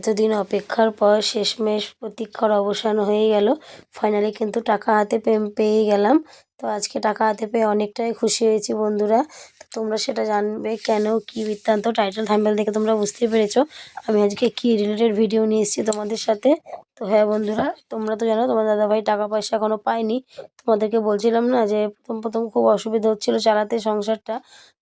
এতদিন অপেক্ষার পর শেষমেশ প্রতীক্ষার অবসান হয়ে গেল। ফাইনালি কিন্তু টাকা হাতে পেয়ে গেলাম। তো আজকে টাকা হাতে পেয়ে অনেকটাই খুশি হয়েছি বন্ধুরা। তোমরা সেটা জানবে কেন, কি বৃত্তান্ত টাইটেল থাম্বেল দেখে তোমরা বুঝতেই পেরেছ। আমি আজকে কি রিলেটেড ভিডিও নিয়ে এসেছি তোমাদের সাথে। তো হ্যাঁ বন্ধুরা, তোমরা তো জানো তোমার দাদাভাই টাকা পয়সা এখনও পায়নি। তোমাদেরকে বলছিলাম না যে প্রথম প্রথম খুব অসুবিধা হচ্ছিল চালাতে সংসারটা।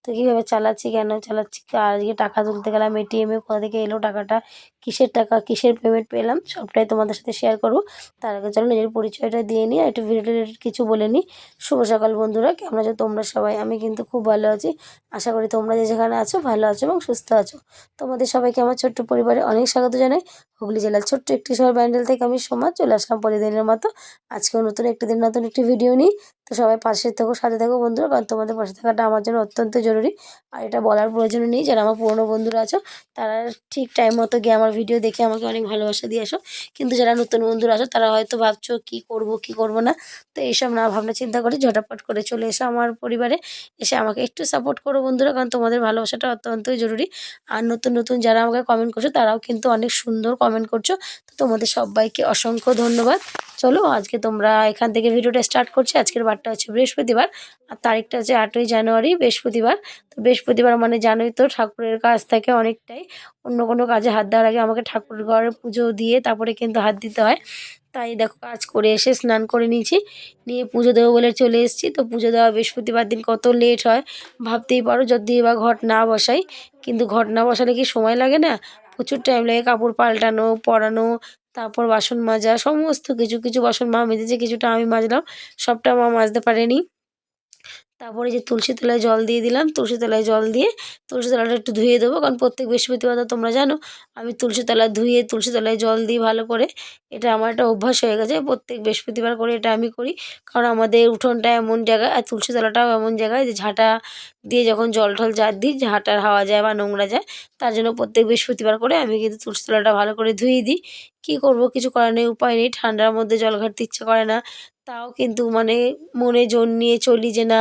তো কীভাবে চালাচ্ছি কেন চালাচ্ছি? আজকে টাকা তুলতে গেলাম এটিএমে কোথা থেকে এলো টাকাটা? কিসের টাকা, কিসের পেমেন্ট পেলাম? সবটাই তোমাদের সাথে শেয়ার করব। তার আগে চলো নিজের পরিচয়টা দিয়ে নিই, আর একটু ভিডিও কিছু বলে নিই। শুভ সকাল বন্ধুরা, কেমন আছো তোমরা সবাই? আমি কিন্তু খুব ভালো আছি। আশা করি তোমরা যে যেখানে আছো ভালো আছো এবং সুস্থ আছো। তোমাদের সবাইকে আমার ছোট্ট পরিবারে অনেক স্বাগত জানাই। হুগলি জেলার ছোট্ট একটি শহর ব্যান্ডেল থেকে আমি সমাজ চলে আসলাম প্রতিদিনের মতো। আজকেও নতুন একটি দিন, নতুন একটি ভিডিও নিই তো সবাই পাশে থেকো, সাথে থেকো বন্ধুরা, কারণ তোমাদের পাশে থাকাটা আমার জন্য অত্যন্ত জরুরি। আর এটা বলার প্রয়োজন নেই, যারা আমার পুরনো বন্ধুরা আছো, তারা ঠিক টাইম মতো গিয়ে আমার ভিডিও দেখে আমাকে অনেক ভালোবাসা দিয়ে আসো। কিন্তু যারা নতুন বন্ধুরা আছো, তারা হয়তো ভাবছ, কি করব কি করব না? তো এইসব না ভাবনা চিন্তা করে ঝটাপট করে চলে এসো আমার পরিবারে। এসে আমাকে একটু সাপোর্ট করো বন্ধুরা, কারণ তোমাদের ভালোবাসাটা অত্যন্তই জরুরি। আর নতুন নতুন যারা আমাকে কমেন্ট করছ, তারাও কিন্তু অনেক সুন্দর কমেন্ট করছ। তোমাদের সবাইকে অসংখ্য ধন্যবাদ। চলো, আজকে তোমরা এখান থেকে ভিডিওটা স্টার্ট করছি। আজকের বারটা হচ্ছে বৃহস্পতিবার, আর তারিখটা হচ্ছে আটই জানুয়ারি, বৃহস্পতিবার। তো বৃহস্পতিবার মানে জানোই তো, ঠাকুরের কাজ থাকে অনেকটাই। অন্য কোনো কাজে হাত দেওয়ার আগে আমাকে ঠাকুর ঘরে পুজো দিয়ে তারপরে কিন্তু হাত দিতে হয়। তাই দেখো, কাজ করে এসে স্নান করে নিয়েছি। নিয়ে পুজো দেবো বলে চলে এসেছি। তো পুজো দেওয়া বৃহস্পতিবার দিন কত লেট হয় ভাবতেই পারো, যদি বা ঘট না বসাই। কিন্তু ঘট না বসালে কি সময় লাগে না? প্রচুর টাইম লাগে কাপড় পাল্টানো, পরানো, তারপর বাসন মাজা, সমস্ত কিছু কিছু বাসন মা মেজেছে, কিছুটা আমি মাজলাম, সবটা মা মাজতে পারেনি। তারপরে যে তুলসী তলায় জল দিয়ে দিলাম, তুলসী তলায় জল দিয়ে তুলসী তলাটা একটু ধুয়ে দেবো, কারণ প্রত্যেক বৃহস্পতিবার তোমরা জানো, আমি তুলসী তলা ধুয়ে তুলসী তলায় জল দিই ভালো করে এটা আমার একটা অভ্যাস হয়ে গেছে, প্রত্যেক বৃহস্পতিবার করে এটা আমি করি, কারণ আমাদের উঠোনটা এমন জায়গায় আর তুলসী তলাটাও এমন জায়গায় যে ঝাঁটা দিয়ে যখন জল টল জার দিই, ঝাঁটার হাওয়া যায় বা নোংরা যায়, তার জন্য প্রত্যেক বৃহস্পতিবার করে আমি কিন্তু তুলসী তলাটা ভালো করে ধুয়ে দিই। কী করব? কিছু করার নেই, উপায় নেই, ঠান্ডার মধ্যে জল ঘাটতে ইচ্ছে করে না, তাও কিন্তু মানে মনে জোর নিয়ে চলি যে না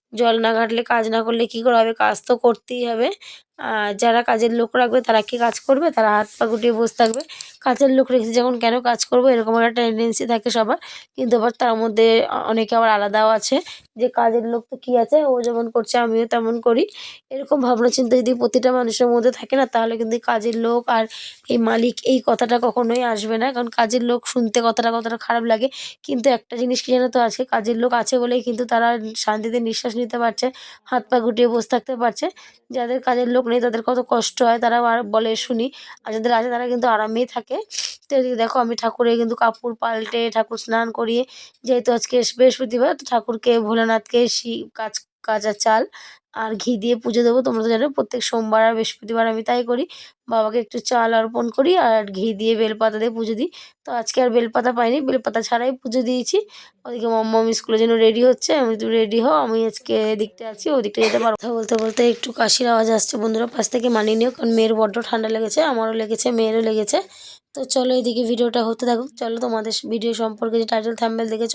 জল না ঘাটলে কাজ না করলে কী করে হবে? কাজ তো করতেই হবে। আর যারা কাজের লোক রাখবে, তারা কি কাজ করবে? তারা হাত পা গুটিয়ে বসে থাকবে। কাজের লোক রেখেছে যখন কেন কাজ করব? এরকম একটা টেন্ডেন্সি থাকে সবার। কিন্তু আবার তার মধ্যে অনেকে আবার আলাদাও আছে যে কাজের লোক তো কী আছে? ও যেমন করছে, আমিও তেমন করি। এরকম ভাবনা চিন্তা যদি প্রতিটা মানুষের মধ্যে থাকে না, তাহলে কিন্তু কাজের লোক আর এই মালিক এই কথাটা কখনোই আসবে না। কারণ কাজের লোক শুনতে কথাটা কতটা খারাপ লাগে। কিন্তু একটা জিনিস কি জানো তো? আজকে কাজের লোক আছে বলেই কিন্তু তারা শান্তিতে নিঃশ্বাস নিতে পারছে, হাত পা গুটিয়ে বসে থাকতে পারছে। যাদের কাজের লোক নেই, তাদের কত কষ্ট হয় তারা আর বলে শুনি। আর যাদের আছে, তারা কিন্তু আরামেই থাকে। তো এদিকে দেখো, আমি ঠাকুরের কিন্তু কাপড় পাল্টে ঠাকুর স্নান করিয়ে, যেহেতু আজকে বৃহস্পতিবার, তো ঠাকুরকে ভোলানাথকে কাজ কাঁচা চাল আর ঘি দিয়ে পুজো দেবো। তোমরা তো জানো প্রত্যেক সোমবার আর বৃহস্পতিবার আমি তাই করি। বাবাকে একটু চাল অর্পণ করি আর ঘি দিয়ে বেলপাতা দিয়ে পুজো দিই। তো আজকে আর বেলপাতা পাইনি। বেলপাতা ছাড়াই পুজো দিয়েছি। ওদিকে মম্মম স্কুলের জন্য রেডি হচ্ছে। আমি তুই রেডি হও, আমি আজকে এদিকটা আছি, ওদিকটা যেতে পারব কথা বলতে বলতে একটু কাশির আওয়াজ আসছে বন্ধুরা। পাশ থেকে মানিয়ে নিও, কারণ মেয়ের বড্ড ঠান্ডা লেগেছে, আমারও লেগেছে, মেয়েরও লেগেছে। তো চলো এদিকে ভিডিওটা হতে থাকুক। চলো তোমাদের ভিডিও সম্পর্কে যে টাইটেল থ্যাম্বেল দেখেছ,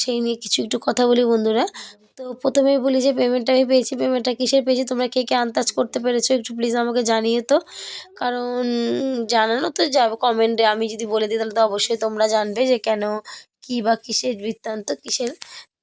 সেই নিয়ে কিছু একটু কথা বলি বন্ধুরা। তো প্রথমেই বলি যে পেমেন্টটা আমি পেয়েছি। পেমেন্টটা কিসের পেয়েছি? তোমরা কে কে আন্দাজ করতে পেরেছ একটু প্লিজ আমাকে জানিয়ে তো। কারণ জানানো তো যাবে কমেন্টে আমি যদি বলে দিই তাহলে তো অবশ্যই তোমরা জানবে যে কেন, কী বা কিসের বৃত্তান্ত, কিসের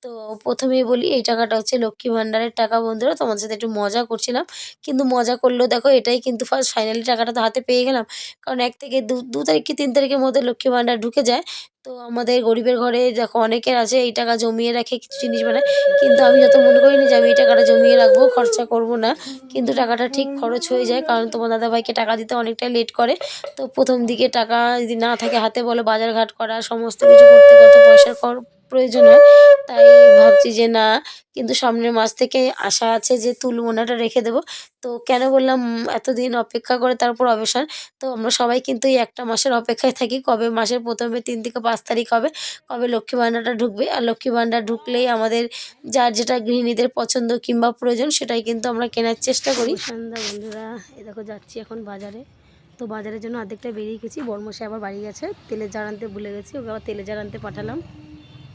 তো প্রথমেই বলি, এই টাকাটা হচ্ছে লক্ষ্মী ভাণ্ডারের টাকা বন্ধুরা, তোমাদের সাথে একটু মজা করছিলাম। কিন্তু মজা করলেও দেখো এটাই কিন্তু ফার্স্ট ফাইনালি টাকাটা তো হাতে পেয়ে গেলাম। কারণ এক থেকে দু দু তারিখ কি তিন তারিখের মধ্যে লক্ষ্মী ভাণ্ডার ঢুকে যায়। তো আমাদের গরিবের ঘরে দেখো অনেকের আছে, এই টাকা জমিয়ে রাখে, কিছু জিনিস বানায়। কিন্তু আমি যত মনে করি না যে আমি এই টাকাটা জমিয়ে রাখব, খরচা করব না। কিন্তু টাকাটা ঠিক খরচ হয়ে যায়, কারণ তোমার দাদাভাইকে টাকা দিতে অনেকটাই লেট করে। তো প্রথম দিকে টাকা যদি না থাকে, হাতে বলো বাজারঘাট করা, সমস্ত কিছু করতে কত পয়সার খর প্রয়োজন হয়। তাই ভাবছি যে না, কিন্তু সামনের মাস থেকে আশা আছে যে তুলমোনাটা রেখে দেবো। তো কেন বললাম, এতদিন অপেক্ষা করে তারপর অবসান তো আমরা সবাই কিন্তু এই একটা মাসের অপেক্ষায় থাকি, কবে মাসের প্রথমে তিন থেকে পাঁচ তারিখ হবে, কবে লক্ষ্মী ভাণ্ডারটা ঢুকবে। আর লক্ষ্মী ভাণ্ডার ঢুকলেই আমাদের যার যেটা গৃহিণীদের পছন্দ কিংবা প্রয়োজন, সেটাই কিন্তু আমরা কেনার চেষ্টা করি। সন্ধ্যা বন্ধুরা, এ দেখো যাচ্ছি এখন বাজারে। তো বাজারের জন্য অর্ধেকটা বেরিয়ে গেছি। বর্মশাই আবার বাড়ি গেছে। তেলের জার আনতে ভুলে গেছি, ওকে আবার তেলের জার আনতে পাঠালাম।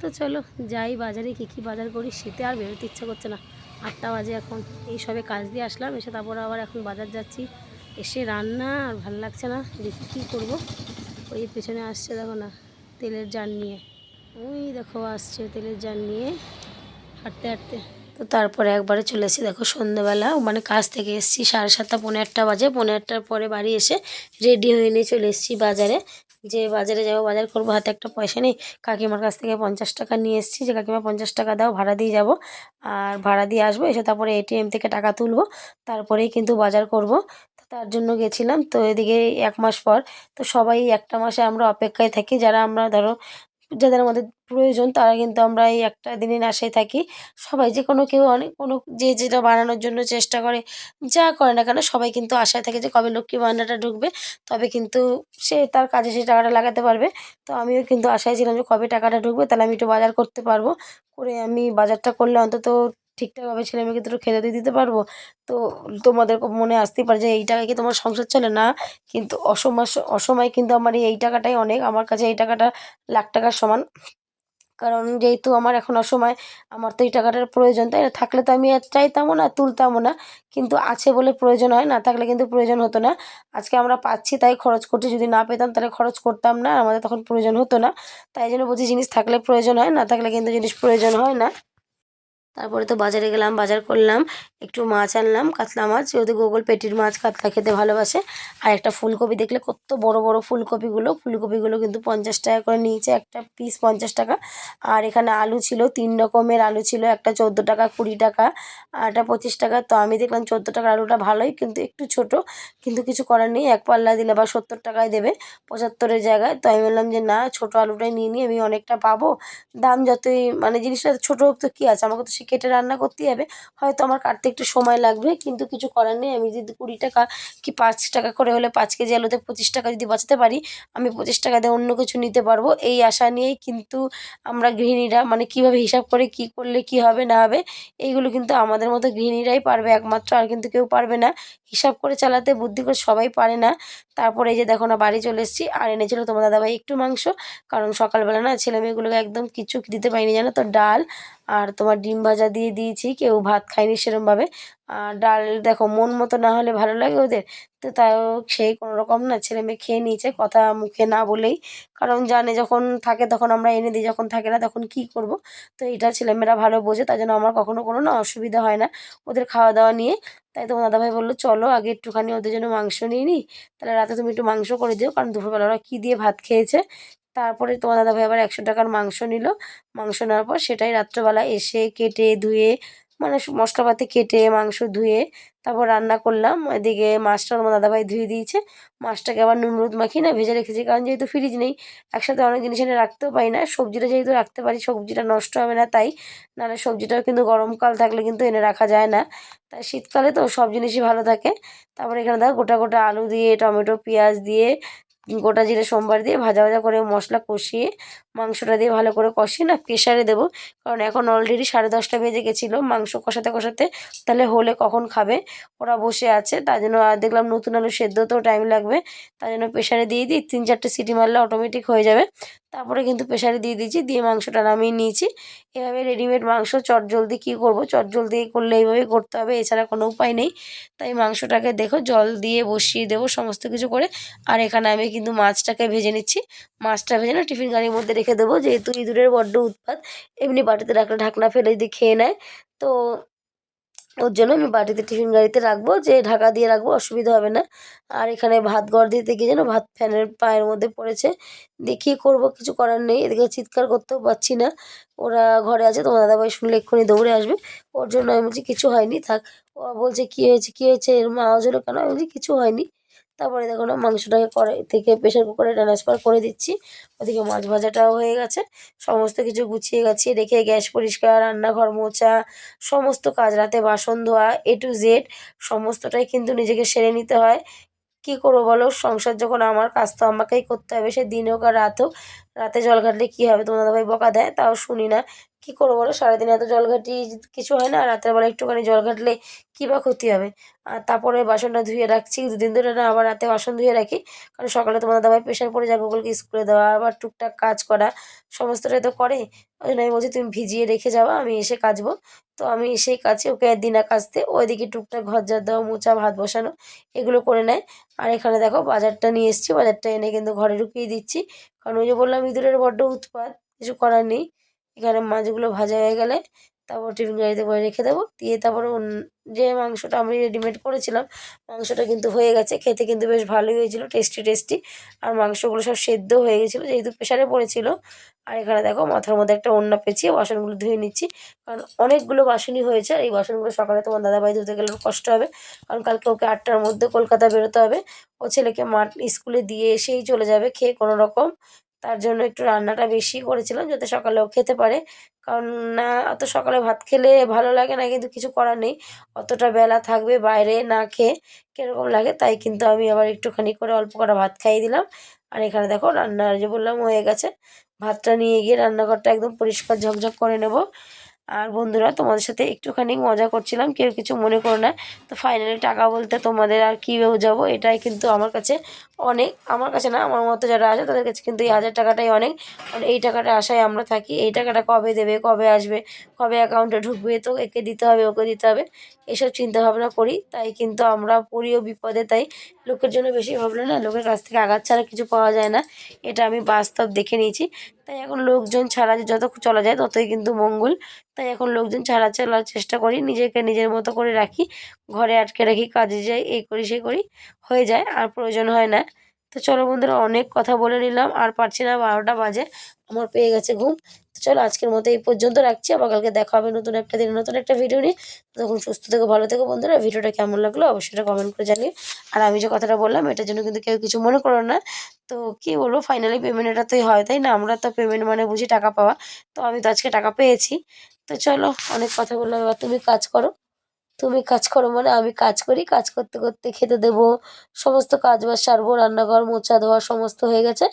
তো চলো যাই বাজারে কী কী বাজার করি, শীতে আর বেরোতে ইচ্ছে করছে না। আটটা বাজে এখন, এই সবে কাজ দিয়ে আসলাম, এসে তারপর আবার এখন বাজার যাচ্ছি। এসে রান্না আর ভালো লাগছে না, দেখি কী করব। ওই পেছনে আসছে দেখো না, তেলের জার নিয়ে। ওই দেখো আসছে তেলের জার নিয়ে হাঁটতে হাঁটতে। তো তারপরে একবারে চলে এসেছি দেখো সন্ধ্যেবেলা মানে কাজ থেকে এসেছি সাড়ে সাতটা পনেরো আটটা বাজে। পনেরো আটটার পরে বাড়ি এসে রেডি হয়ে নিয়ে চলে এসেছি বাজারে। যে বাজারে যাব, বাজার করব, হাতে একটা পয়সা নেই। কাকিমার কাছ থেকে পঞ্চাশ টাকা নিয়ে এসেছি। যে কাকিমা পঞ্চাশ টাকা দাও, ভাড়া দিয়ে যাব। আর ভাড়া দিয়ে আসব, এসে তারপরে এটিএম থেকে টাকা তুলবো। তারপরেই কিন্তু বাজার করব। তার জন্য গেছিলাম। তো এদিকে এক মাস পর, তো সবাই একটা মাসে আমরা অপেক্ষায় থাকি। যারা আমরা ধরো যাদের আমাদের প্রয়োজন, তারা কিন্তু আমরা এই একটা দিনের আশায় থাকি। সবাই যে কোনো কেউ অনেক কোনো যে যেটা বানানোর জন্য চেষ্টা করে, যা করে না কেন সবাই কিন্তু আশায় থাকে যে কবে লক্ষ্মী ভাণ্ডারটা ঢুকবে, তবে কিন্তু সে তার কাজে সেই টাকাটা লাগাতে পারবে। তো আমিও কিন্তু আশায় ছিলাম যে কবে টাকাটা ঢুকবে, তাহলে আমি একটু বাজার করতে পারব। করে আমি বাজারটা করলে অন্তত ঠিকঠাকভাবে ছেলে মেয়েকে দুটো খেতে দিতে পারব? তো তোমাদের মনে আসতেই পারে যে এই টাকায় কি তোমার সংসার চলে? না, কিন্তু অসময় অসময় কিন্তু আমার এই টাকাটাই অনেক। আমার কাছে এই টাকাটা লাখ টাকার সমান। কারণ যেহেতু আমার এখন অসময়, আমার তো এই টাকাটার প্রয়োজন। তাই না? থাকলে তো আমি আর চাইতামও না, তুলতামও না। কিন্তু আছে বলে প্রয়োজন হয়। না থাকলে কিন্তু প্রয়োজন হতো না। আজকে আমরা পাচ্ছি, তাই খরচ করছি। যদি না পেতাম তাহলে খরচ করতাম না। আমাদের তখন প্রয়োজন হতো না। তাই জন্য বলছি জিনিস থাকলে প্রয়োজন হয়। না থাকলে কিন্তু জিনিস প্রয়োজন হয় না। তারপরে তো বাজারে গেলাম, বাজার করলাম, একটু মাছ আনলাম, কাতলা মাছ, যেহেতু গোগল পেটির মাছ, কাতলা খেতে ভালোবাসে। আর একটা ফুলকপি দেখলে কত বড় বড় ফুলকপিগুলো ফুলকপিগুলো কিন্তু পঞ্চাশ টাকা করে নিয়েছে, একটা পিস পঞ্চাশ টাকা। আর এখানে আলু ছিল, তিন রকমের আলু ছিল, একটা চোদ্দ টাকা, কুড়ি টাকা, আর একটা পঁচিশ টাকা। তো আমি দেখলাম চোদ্দ টাকার আলুটা ভালোই, কিন্তু একটু ছোট, কিন্তু কিছু করার নেই, এক পাল্লা দিলে বা সত্তর টাকায় দেবে, পঁচাত্তরের জায়গায়। তো আমি বললাম যে, না, ছোটো আলুটাই নিয়ে নিই আমি অনেকটা পাবো। দাম যতই মানে জিনিসটা ছোটো তো কী আছে? আমাকে তো কেটে রান্না করতেই হবে। হয়তো আমার কাটতে একটু সময় লাগবে, কিন্তু কিছু করার নেই। আমি যদি কুড়ি টাকা কি পাঁচ টাকা করে হলে পাঁচ কেজি আলুতে পঁচিশ টাকা যদি বাঁচাতে পারি, আমি পঁচিশ টাকা দিয়ে অন্য কিছু নিতে পারব। এই আশা নিয়েই কিন্তু আমরা গৃহিণীরা মানে কীভাবে হিসাব করে কি করলে কি হবে না হবে, এইগুলো কিন্তু আমাদের মতো গৃহিণীরাই পারবে একমাত্র, আর কিন্তু কেউ পারবে না। হিসাব করে চালাতে, বুদ্ধি করে সবাই পারে না। তারপরে এই যে দেখো না, বাড়ি চলে এসেছি। আর এনেছিল তোমার দাদাভাই একটু মাংস, কারণ সকালবেলা না ছেলে মেয়েগুলোকে একদম কিছু দিতে পারিনি জানো তো, ডাল আর তোমার ডিম ভাজা দিয়ে দিয়েছি, কেউ ভাত খায়নি সেরমভাবে। আর ডাল দেখো, মন মতো না হলে ভালো লাগে ওদের। তো তাও সেই কোনো রকম না, ছেলে মেয়ে খেয়ে নিয়েছে, কথা মুখে না বলেই। কারণ জানে যখন থাকে তখন আমরা এনে দিই, যখন থাকে না তখন কি করব? তো এটা ছেলেমেয়েরা ভালো বোঝে তাই জন্য আমার কখনো কোনো না অসুবিধা হয় না ওদের খাওয়া দাওয়া নিয়ে। তাই তোমার দাদাভাই বলল, চলো আগে একটুখানি ওদের জন্য মাংস নিয়ে নিই তাহলে রাতে তুমি একটু মাংস করে দিও, কারণ দুপুরবেলা ওরা কী দিয়ে ভাত খেয়েছে? তারপরে তোমার দাদাভাই আবার একশো টাকার মাংস নিল। মাংস নেওয়ার পর সেটাই রাত্রবেলা এসে কেটে ধুয়ে মানে মশলাপাতি কেটে, মাংস ধুয়ে তারপর রান্না করলাম। এদিকে মাছটা আমার দাদাভাই ধুয়ে দিয়েছে। মাছটাকে আবার নুন হলুদ মাখিয়ে না ভেজে রেখেছি, কারণ যেহেতু ফ্রিজ নেই, একসাথে অনেক জিনিস এনে রাখতেও পারি না। সবজিটা যেহেতু রাখতে পারি, সবজিটা নষ্ট হবে না তাই। নাহলে সবজিটাও কিন্তু গরমকাল থাকলে কিন্তু এনে রাখা যায় না। তাই শীতকালে তো সব জিনিসই ভালো থাকে। তারপরে এখানে দেখো গোটা গোটা আলু দিয়ে, টমেটো, পেঁয়াজ দিয়ে গোটা জিরে সোমবার দিয়ে ভাজা ভাজা করে মশলা কষিয়ে মাংসটা দিয়ে ভালো করে কষিয়ে না প্রেশারে দেবো। কারণ এখন অলরেডি সাড়ে দশটা বেজে গেছিল, মাংস কষাতে কষাতে। তাহলে হলে কখন খাবে? ওরা বসে আছে, তার জন্য আর দেখলাম নতুন আলু সেদ্ধতেও টাইম লাগবে। তার জন্য প্রেশারে দিয়ে দিই, তিন চারটে সিটি মারলে অটোমেটিক হয়ে যাবে। তারপরে কিন্তু প্রেশারে দিয়ে দিয়েছি, দিয়ে মাংসটা নামিয়ে নিয়েছি। এভাবে রেডিমেড মাংস চট জলদি কী করব? চট জলদি করলে এইভাবেই করতে হবে, এছাড়া কোনো উপায় নেই। তাই মাংসটাকে দেখো, জল দিয়ে বসিয়ে দেবো সমস্ত কিছু করে। আর এখানে আমি কিন্তু মাছটাকে ভেজে নিচ্ছি। মাছটা ভেজে না টিফিন গাড়ির মধ্যে রেখে দেবো, যেহেতু ইঁদুরের বড্ড উৎপাত, এমনি বাটিতে রাখলে ঢাকনা ফেলে যদি খেয়ে নেয়। তো ওর জন্য আমি বাটিতে টিফিন গাড়িতে রাখব, যে ঢাকা দিয়ে রাখব, অসুবিধা হবে না। আর এখানে ভাত ঘর দিতে গিয়ে যেন ভাত ফ্যানের পায়ের মধ্যে পড়েছে। দেখি করব, কিছু করার নেই। এদিকে চিৎকার করতেও পারছি না। ওরা ঘরে আছে, তোমার দাদাভাই শুনলে এক্ষুনি দৌড়ে আসবে। ওর জন্য আমি বলছি, কিছু হয়নি, থাক। ও বলছে, কী হয়েছে কী হয়েছে? এর মা আওয়াজ হলো কেন? আমি বলছি, কিছু হয়নি। তারপরে দেখো না, মাংসটাকে করে থেকে প্রেশার কুকারে ট্রান্সফার করে দিচ্ছি। ওদিকে মাছ ভাজাটাও হয়ে গেছে। সমস্ত কিছু গুছিয়ে গাছিয়ে রেখে গ্যাস পরিষ্কার, রান্নাঘর মোচা সমস্ত কাজ রাতে বাসন ধোয়া এ টু জেড সমস্তটাই কিন্তু নিজেকে সেরে নিতে হয়। কি করব বলো? সংসার যখন আমার কাজ তো আমাকেই করতে হবে, সে দিন হোক আর রাত হোক। রাতে জল ঘাটলে কী হবে? তোমার দাদাভাই বকা দেয়, তাও শুনি না। কী করব বলো? সারাদিন এত জল ঘাটি কিছু হয় না রাতের বেলা একটুখানি জল ঘাটলে কী বা ক্ষতি হবে? আর তারপরে বাসনটা ধুয়ে রাখছি, দুদিন ধরে না আবার রাতে বাসন ধুয়ে রাখি। কারণ সকালে তোমার দাদাভাই প্রেশার পড়ে যায় গুগলকে স্কুলে দেওয়া আবার টুকটাক কাজ করা। সমস্তটাই তো করে। ওই জন্য আমি বলছি, তুমি ভিজিয়ে রেখে যাওয়া আমি এসে কাচবো তো আমি এসেই কাছে ওকে দিনা কাচতে ওইদিকে টুকটাক ঘর ঝাড় দেওয়া মোচা ভাত বসানো, এগুলো করে নেয়। আর এখানে দেখো বাজারটা নিয়ে এসেছি, বাজারটা এনে কিন্তু ঘরে ঢুকিয়ে দিচ্ছি। কারণ ওই যে বললাম ইঁদুরের বড্ড উৎপাত, কিছু করার নেই। এখানে মাছগুলো ভাজা হয়ে গেলে তারপর টিফিন গাড়িতে করে রেখে দেবো। দিয়ে তারপরে যে মাংসটা আমি রেডিমেড করেছিলাম, মাংসটা কিন্তু হয়ে গেছে। খেতে কিন্তু বেশ ভালোই হয়েছিল টেস্টি টেস্টি আর মাংসগুলো সব সেদ্ধ হয়ে গেছিল, যেহেতু প্রেশারে পড়েছিল। আর এখানে দেখো, মাথার মধ্যে একটা ওড়না পেঁচিয়ে বাসনগুলো ধুয়ে নিচ্ছি। কারণ অনেকগুলো বাসনই হয়েছে, আর এই বাসনগুলো সকালে তোমার দাদাভাই ধুতে গেলে কষ্ট হবে। কারণ কালকে ওকে আটটার মধ্যে কলকাতা বেরোতে হবে। ও ছেলেকে মাঠ স্কুলে দিয়ে এসেই চলে যাবে, খেয়ে কোনো রকম। তার জন্য একটু রান্নাটা বেশি করেছিলাম, যাতে সকালে ও খেতে পারে। কারণ, না, অত সকালে ভাত খেলে ভালো লাগে না, কিন্তু কিছু করার নেই। অতটা বেলা থাকবে, বাইরে না খেয়ে কীরকম লাগে, তাই কিন্তু আমি আবার একটুখানি করে অল্প কটা ভাত খাইয়ে দিলাম। আর এখানে দেখো, রান্নার যে বললাম, হয়ে গেছে। ভাতটা নিয়ে গিয়ে রান্নাঘরটা একদম পরিষ্কার ঝকঝক করে নেব। আর বন্ধুরা, তোমাদের সাথে একটুখানি মজা করছিলাম, কেউ কিছু মনে করো না। তো ফাইনালি টাকা বলতে তোমাদের আর কী বোঝাবো, এটাই কিন্তু আমার কাছে অনেক, আমার কাছে না, আমার মতো যারা আছে, তাদের কাছে কিন্তু এই হাজার টাকাটাই অনেক। কারণ এই টাকাটা আশায় আমরা থাকি, এই টাকাটা কবে দেবে, কবে আসবে, কবে অ্যাকাউন্টে ঢুকবে, তো একে দিতে হবে, ওকে দিতে হবে, এসব চিন্তা ভাবনা করি। তাই কিন্তু আমরা পড়িও বিপদে, তাই লোকের জন্য বেশি ভাবলে না, লোকের কাছ থেকে আঘাত ছাড়া কিছু পাওয়া যায় না, এটা আমি বাস্তব দেখে নিয়েছি। তাই এখন লোকজন ছাড়া যত চলা যায় ততই কিন্তু মঙ্গল। তাই এখন লোকজন ছাড়া চলার চেষ্টা করি, নিজেকে নিজের মতো করে রাখি, ঘরে আটকে রাখি, কাজে যাই, এই করি, সেই করি, হয়ে যায়, আর প্রয়োজন হয় না। তো চলো বন্ধুরা, অনেক কথা বলে নিলাম। আর পারছি না, বারোটা বাজে, আমার পেয়ে গেছে ঘুম। তো চলো, আজকের মতো এই পর্যন্ত রাখছি। আবার কালকে দেখা হবে নতুন একটা দিন, নতুন একটা ভিডিও নিয়ে। তখন সুস্থ থেকো, ভালো থেকো বন্ধুরা। ভিডিওটা কেমন লাগল অবশ্যই এটা কমেন্ট করে জানিও। আর আমি যে কথাটা বললাম, এটার জন্য কিন্তু কেউ কিছু মনে করো না। তো কী বলব ফাইনালি পেমেন্ট এটাতেই হয়, তাই না? আমরা তো পেমেন্ট মানে বুঝি টাকা পাওয়া। তো আমি তো আজকে টাকা পেয়েছি। তো চলো, অনেক কথা বললাম, এবার তুমি কাজ করো। তুমি কাজ করো মানে আমি কাজ করি, কাজ করতে করতে খেতে দেবো, সমস্ত কাজ বাজ সারবো, রান্নাঘর মোচা ধোয়া সমস্ত হয়ে গেছে।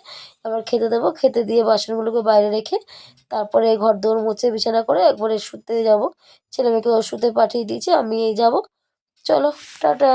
আবার খেতে দেবো, খেতে দিয়ে বাসনগুলোকে বাইরে রেখে তারপরে ঘর দৌড় মুছে বিছানা করে একবারে শুতে যাব। ছেলে মেয়েকে শুতে পাঠিয়ে দিয়েছি, আমি এই যাব। চলো, টাটা।